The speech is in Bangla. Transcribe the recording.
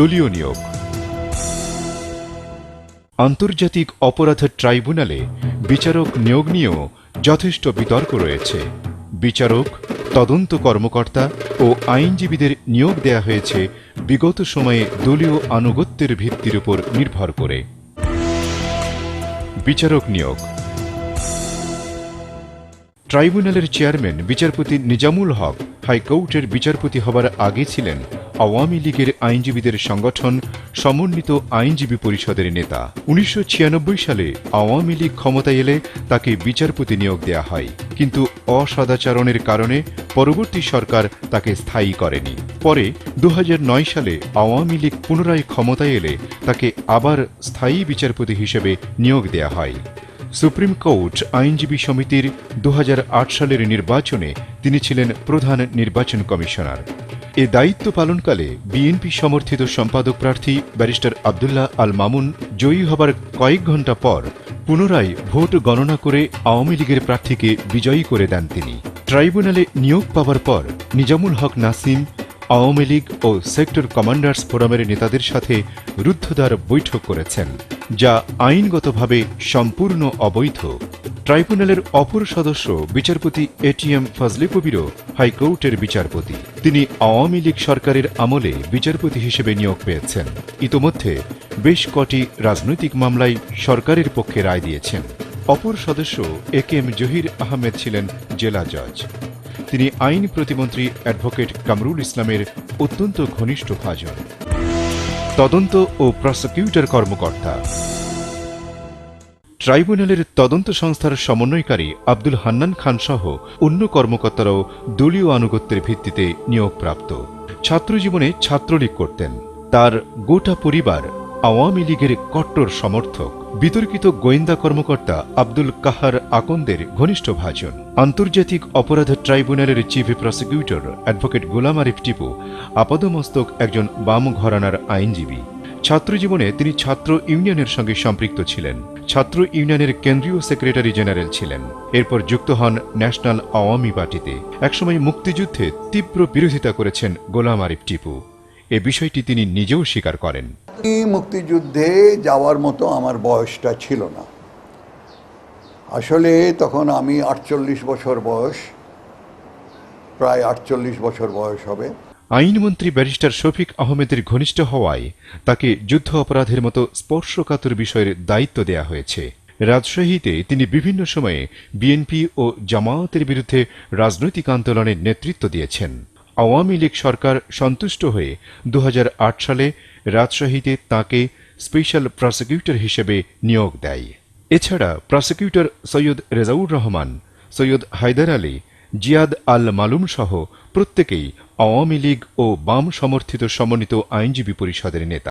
দলীয় নিয়োগ। আন্তর্জাতিক অপরাধ ট্রাইব্যুনালে বিচারক নিয়োগ নিয়েও যথেষ্ট বিতর্ক রয়েছে। বিচারক, তদন্ত কর্মকর্তা ও আইনজীবীদের নিয়োগ দেয়া হয়েছে বিগত সময়ে দলীয় আনুগত্যের ভিত্তির উপর নির্ভর করে। বিচারক নিয়োগ। ট্রাইব্যুনালের চেয়ারম্যান বিচারপতি নিজামুল হক হাইকোর্টের বিচারপতি হবার আগে ছিলেন আওয়ামী লীগের আইনজীবীদের সংগঠন সমন্বিত আইনজীবী পরিষদের নেতা। উনিশশো ছিয়ানব্বই সালে আওয়ামী লীগ ক্ষমতায় এলে তাকে বিচারপতি নিয়োগ দেয়া হয়, কিন্তু অসদাচরণের কারণে পরবর্তী সরকার তাকে স্থায়ী করেনি। পরে দু হাজার নয় সালে আওয়ামী লীগ পুনরায় ক্ষমতায় এলে তাকে আবার স্থায়ী বিচারপতি হিসেবে নিয়োগ দেয়া হয়। সুপ্রিম কোর্ট আইনজীবী সমিতির দু হাজার আট সালের নির্বাচনে তিনি ছিলেন প্রধান নির্বাচন কমিশনার। এ দায়িত্ব পালনকালে বিএনপি সমর্থিত সম্পাদক প্রার্থী ব্যারিস্টার আবদুল্লাহ আল মামুন জয়ী হবার কয়েক ঘণ্টা পর পুনরায় ভোট গণনা করে আওয়ামী লীগের প্রার্থীকে বিজয়ী করে দেন তিনি। ট্রাইব্যুনালে নিয়োগ পাওয়ার পর নিজামুল হক নাসিম, আওয়ামী লীগ ও সেক্টর কমান্ডার্স ফোরামের নেতাদের সাথে রুদ্ধদ্বার বৈঠক করেছেন, যা আইনগতভাবে সম্পূর্ণ অবৈধ। ট্রাইব্যুনালের অপর সদস্য বিচারপতি এটিএম ফজলে কবিরও হাইকোর্টের বিচারপতি। তিনি আওয়ামী লীগ সরকারের আমলে বিচারপতি হিসেবে নিয়োগ পেয়েছেন। ইতোমধ্যে বেশ কটি রাজনৈতিক মামলায় সরকারের পক্ষে রায় দিয়েছেন। অপর সদস্য A K M Zahir Ahmed ছিলেন জেলা জজ। তিনি আইন প্রতিমন্ত্রী অ্যাডভোকেট কামরুল ইসলামের অত্যন্ত ঘনিষ্ঠ ভাজন। তদন্ত ও প্রসিকিউটর কর্মকর্তা। ট্রাইব্যুনালের তদন্ত সংস্থার সমন্বয়কারী আব্দুল হান্নান খান সহ অন্য কর্মকর্তারাও দলীয় আনুগত্যের ভিত্তিতে নিয়োগপ্রাপ্ত। ছাত্রজীবনে ছাত্রলীগ করতেন। তার গোটা পরিবার আওয়ামী লীগের কট্টর সমর্থক। বিতর্কিত গোয়েন্দা কর্মকর্তা আব্দুল কাহার আকন্দের ঘনিষ্ঠ ভাজন। আন্তর্জাতিক অপরাধ ট্রাইব্যুনালের chief prosecutor advocate Golam Arif Tipu আপাদমস্তক একজন বাম ঘরানার আইনজীবী। ছাত্রজীবনে তিনি ছাত্র ইউনিয়নের সঙ্গে সম্পৃক্ত ছিলেন। ছাত্র ইউনিয়নের কেন্দ্রীয় সেক্রেটারি জেনারেল ছিলেন। এরপর যুক্ত হন ন্যাশনাল আওয়ামী পার্টিতে। একসময় মুক্তিযুদ্ধে তীব্র বিরোধিতা করেছেন গোলাম আরিফ টিপু। এ বিষয়টি তিনি নিজেও স্বীকার করেন। মুক্তিযুদ্ধে যাওয়ার মতো আমার বয়সটা ছিল না। আসলে তখন আমি আটচল্লিশ বছর বয়স, প্রায় আটচল্লিশ বছর বয়স হবে। আইনমন্ত্রী ব্যারিস্টার শফিক আহমেদের ঘনিষ্ঠ হওয়ায় তাকে যুদ্ধ অপরাধের মতো স্পর্শকাতর বিষয়ের দায়িত্ব দেয়া হয়েছে। রাজশাহীতে তিনি বিভিন্ন সময়ে বিএনপি ও জামায়াতের বিরুদ্ধে রাজনৈতিক আন্দোলনের নেতৃত্ব দিয়েছেন। আওয়ামী লীগ সরকার সন্তুষ্ট হয়ে দু হাজার আট সালে রাজশাহীতে তাকে স্পেশাল প্রসিকিউটর হিসেবে নিয়োগ দেয়। এছাড়া প্রসিকিউটর সৈয়দ রেজাউর রহমান, সৈয়দ হায়দার আলী, জিয়াদ আল মালুম সহ প্রত্যেকেই আওয়ামী লীগ ও বাম সমর্থিত সমন্বিত আইনজীবী পরিষদের নেতা।